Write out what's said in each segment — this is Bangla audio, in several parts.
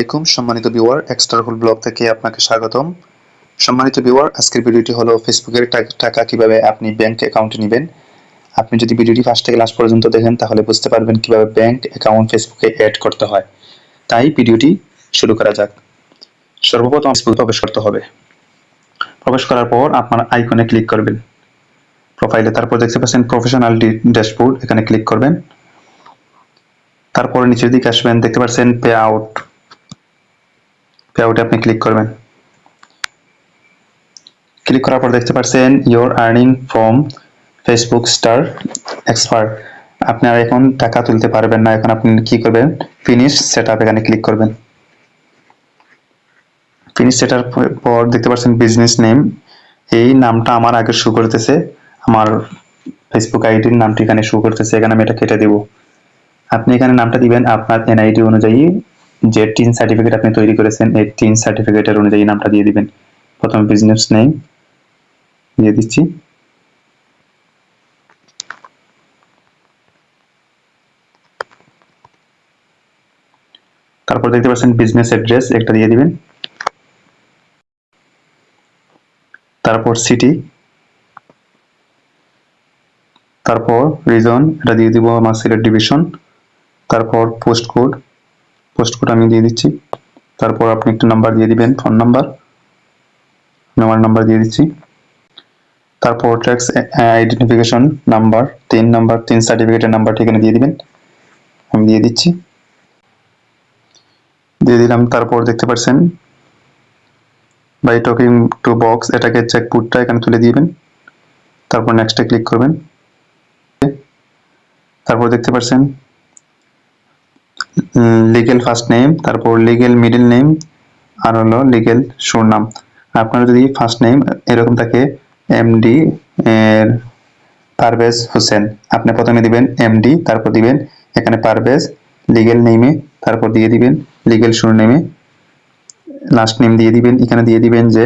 আলাইকুম, সম্মানিত ভিউয়ার এক্সট্রা হোল ব্লগ থেকে আপনাকে স্বাগতম। সম্মানিত ভিউয়ার আজকের ভিডিওটি হলো ফেসবুকের টাকা কীভাবে আপনি ব্যাংক অ্যাকাউন্টে নেবেন। আপনি যদি ভিডিওটি ফার্স্ট থেকে লাস্ট পর্যন্ত দেখেন, তাহলে বুঝতে পারবেন কীভাবে ব্যাংক অ্যাকাউন্ট ফেসবুকে অ্যাড করতে হয়। তাই ভিডিওটি শুরু করা যাক। সর্বপ্রথম ফেসবুকে প্রবেশ করতে হবে। প্রবেশ করার পর আপনার আইকনে ক্লিক করবেন। প্রোফাইলে তারপর দেখতে পাচ্ছেন প্রফেশনাল ড্যাশবোর্ড এখানে ক্লিক করবেন। তারপর নিচের দিকে আসবেন, দেখতে পাচ্ছেন পে আউট পে আপনি ক্লিক করবেন। ক্লিক করার পর দেখতে পাচ্ছেন your earning from Facebook star expert আপনি আর এখন টাকা তুলতে পারবেন না, এখন আপনি কি করবেন? ফিনিশ সেট এখানে ক্লিক করবেন। ফিনিশ সেট পর দেখতে পাচ্ছেন বিজনেস নেম এই নামটা আমার আগে শো করতেছে। আমার ফেসবুক আইডির নামটি এখানে শো করতেছে। এখানে আমি এটা কেটে দেবো। আপনি এখানে নামটা দিবেন আপনার এনআইডি অনুযায়ী। যে টিন সার্টিফিকেট আপনি তৈরি করেছেন, এই টিন সার্টিফিকেটের অনুযায়ী নামটা দিয়ে দিবেন। প্রথমে বিজনেস নেম দিয়ে দিচ্ছি। তারপর দেখতে পাচ্ছেন বিজনেস অ্যাড্রেস একটা দিয়ে দিবেন। তারপর সিটি তারপর রিজন এটা দিয়ে দিব আমার সিলেট ডিভিশন তারপর পোস্ট কোড পোস্ট কোড আমি দিয়ে দিচ্ছি। তারপর আপনি একটা নাম্বার দিয়ে দিবেন ফোন নাম্বার আমার নাম্বার দিয়ে দিচ্ছি। তারপর ট্যাক্স আইডেন্টিফিকেশন নাম্বার তিন নাম্বার তিন সার্টিফিকেটের নাম্বার এখানে দিয়ে দিবেন। আমি দিয়ে দিচ্ছি। দিয়ে দিলাম, তারপর দেখতে পাচ্ছেন বাই টকিং টু বক্স এটাকে চেক পুটটা এখানে তুলে দিবেন। তারপর নেক্সটে ক্লিক করবেন। তারপর দেখতে পাচ্ছেন লিগেল ফার্স্ট নেম তারপর লিগেল মিডল নেম আর হলো লিগেল শোর নাম আপনার যদি ফার্স্ট নেম এরকম থাকে এমডি এর পারভেজ হোসেন, আপনি প্রথমে দিবেন এমডি তারপর দিবেন এখানে পারভেজ লিগেল নেমে তারপর দিয়ে দিবেন লিগেল সুর নেমে লাস্ট নেম দিয়ে দিবেন, এখানে দিয়ে দিবেন যে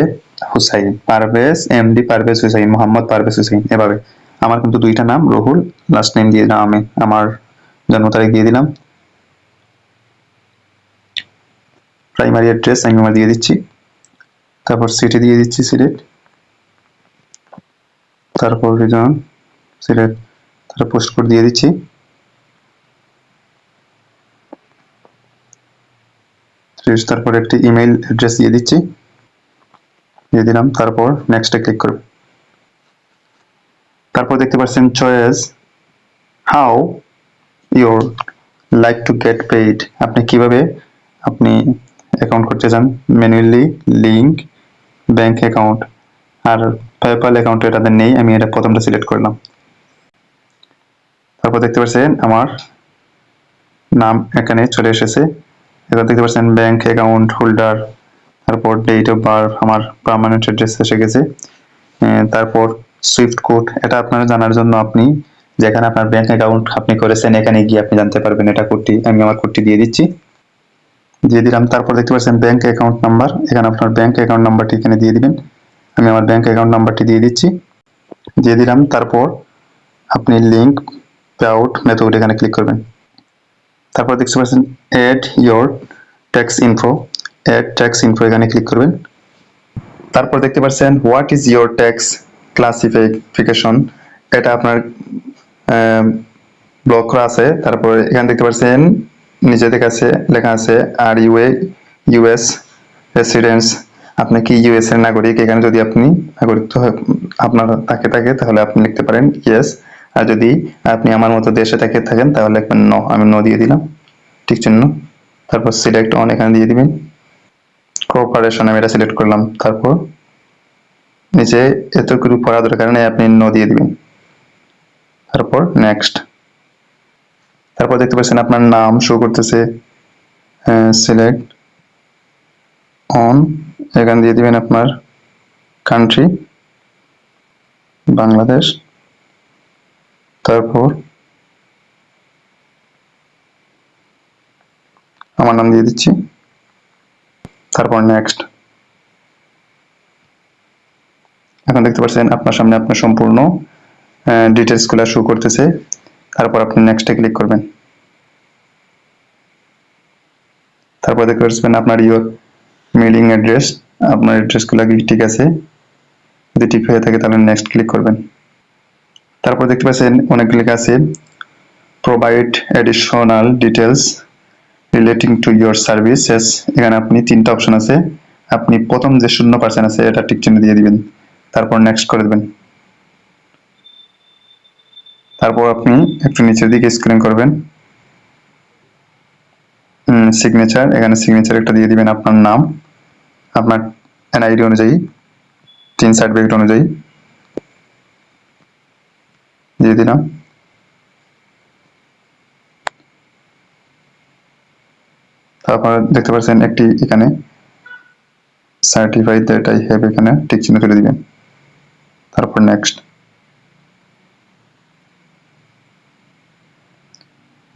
হুসাইন, পারভেজ এমডি পারভেজ হুসাইন, মোহাম্মদ পারভেজ হুসাইন, এভাবে। আমার কিন্তু দুইটা নাম, রহুল লাস্ট নেম দিয়ে আমি, আমার জন্ম তারিখ দিয়ে দিলাম। প্রাইমারি অ্যাড্রেস আমি আমার দিয়ে দিচ্ছি। তারপর সিটি দিয়ে দিচ্ছি সিলেট তারপর রিজন সিলেট তারপর পোস্ট কোড দিয়ে দিচ্ছি। তারপর একটি ইমেল অ্যাড্রেস দিয়ে দিচ্ছি। দিয়ে দিলাম, তারপর নেক্সটে ক্লিক করব। তারপর দেখতে পাচ্ছেন choice how your like to get paid আপনি কীভাবে আপনি অ্যাকাউন্ট করতে চান ম্যানুয়ালি লিঙ্ক ব্যাংক অ্যাকাউন্ট আর পেপ্যাল অ্যাকাউন্ট এটাতে নেই, আমি এটা প্রথমটা সিলেক্ট করলাম। তারপর দেখতে পাচ্ছেন আমার নাম এখানে চলে এসেছে। এবার দেখতে পাচ্ছেন ব্যাংক অ্যাকাউন্ট হোল্ডার তারপর ডেট অফ বার্থ আমার পার্মানেন্ট অ্যাড্রেস এসে গেছে। তারপর সুইফট কোড এটা আপনারা জানার জন্য আপনি যেখানে আপনার ব্যাংক অ্যাকাউন্ট আপনি করেছেন, এখানে গিয়ে আপনি জানতে পারবেন এটা কোডটি আমি আমার কোডটি দিয়ে দিচ্ছি। দিয়ে দিলাম। তারপর দেখতে পাচ্ছেন ব্যাংক অ্যাকাউন্ট নাম্বার এখানে আপনার ব্যাংক অ্যাকাউন্ট নাম্বারটি এখানে দিয়ে দিবেন। আমি আমার ব্যাংক অ্যাকাউন্ট নাম্বারটি দিয়ে দিচ্ছি। দিয়ে দিলাম। তারপর আপনি লিঙ্ক পে আউট মেথড এখানে ক্লিক করবেন। তারপর দেখতে পাচ্ছেন add your tax info add tax info এখানে ক্লিক করবেন। তারপর দেখতে পাচ্ছেন what is your tax classification এটা আপনার ব্লক করা আছে। তারপর এখানে দেখতে পাচ্ছেন থেকে আছে লেখা আছে are you UA US residence আপনি কি ইউএস এর নাগরিক? এখানে যদি আপনি নাগরিক আপনার থাকে থাকে, তাহলে আপনি লিখতে পারেন ইয়েস আর যদি আপনি আমার মতো দেশে থেকে থাকেন, তাহলে লিখবেন নো আমি নো দিয়ে দিলাম। ঠিক চিহ্ন? তারপর সিলেক্ট অন এখানে দিয়ে দিবেন। কোঅপারেশন আমি এটা সিলেক্ট করলাম। তারপর নিচে এতটুকু পড়া দরকার নেই, আপনি নো দিয়ে দিবেন। তারপর নেক্সট তারপর দেখতে পাচ্ছেন আপনার নাম শো করতেছে সিলেক্ট অন এখানে দিয়ে দিবেন আপনার কান্ট্রি বাংলাদেশ, তারপর আমার নাম দিয়ে দিচ্ছি, তারপর নেক্সট এখন দেখতে পাচ্ছেন আপনার সামনে আপনার সম্পূর্ণ ডিটেলসগুলো শো করতেছে। তারপর আপনি নেক্সটে ক্লিক করবেন। তারপর দেখতে পাচ্ছেন আপনার ইয়োর মেলিং অ্যাড্রেস আপনার অ্যাড্রেসগুলো কি ঠিক আছে? যদি ঠিক হয়ে থাকে তাহলে নেক্সট ক্লিক করবেন। তারপর দেখতে পাচ্ছেন অনেকগুলো আছে provide additional details relating to your services এখানে আপনি তিনটা অপশন আছে। আপনি প্রথম যে শূন্য পার্সেন্ট আছে, এটা টিক চিহ্ন দিয়ে দিবেন। তারপর নেক্সট করে দেবেন। তারপর আপনি একটু নিচের দিকে স্ক্রিন করবেন। সিগনেচার এখানে সিগনেচার একটা দিয়ে দিবেন আপনার নাম, আপনার এনআইডি অনুযায়ী তিন সার্টিফিকেট অনুযায়ী। দিয়ে দিলাম। তারপর দেখতে পাচ্ছেন একটি এখানে সার্টিফাইড দ্যাট আই হ্যাভ এখানে টিক চিহ্ন তুলে দিবেন। তারপর নেক্সট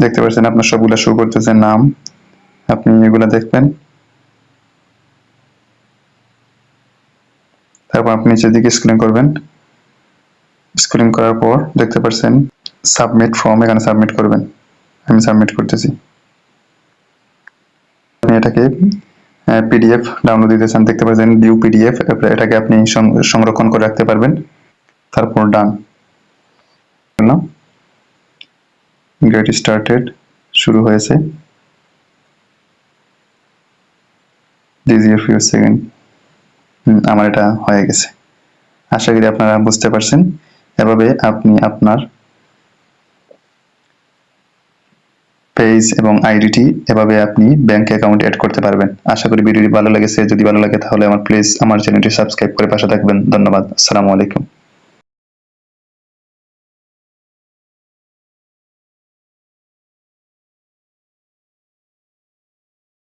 দেখতে পাচ্ছেন, আপনার সবগুলা শো করতেছে নাম। আপনি এগুলা দেখবেন। তারপর আপনি নিচের দিকে স্ক্রিন করবেন। স্ক্রিন করার পর দেখতে পাচ্ছেন সাবমিট ফর্ম এখানে সাবমিট করবেন। আমি সাবমিট করতেছি। আপনি এটাকে পিডিএফ ডাউনলোড দিতে চান দেখতে পাচ্ছেন ভিউ পিডিএফ এটাকে আপনি সংরক্ষণ করে রাখতে পারবেন। তারপর ডান গেট স্টার্টেড শুরু হয়েছে। আমার এটা হয়ে গেছে। আশা করি আপনারা বুঝতে পারছেন। এভাবে আপনি আপনার পেজ এবং আইডিটি এভাবে আপনি ব্যাংক অ্যাকাউন্ট অ্যাড করতে পারবেন। আশা করি ভিডিওটি ভালো লেগেছে। যদি ভালো লাগে তাহলে আমার প্লিজ আমার চ্যানেলটি সাবস্ক্রাইব করে পাশে থাকবেন। ধন্যবাদ। আসসালামু আলাইকুম।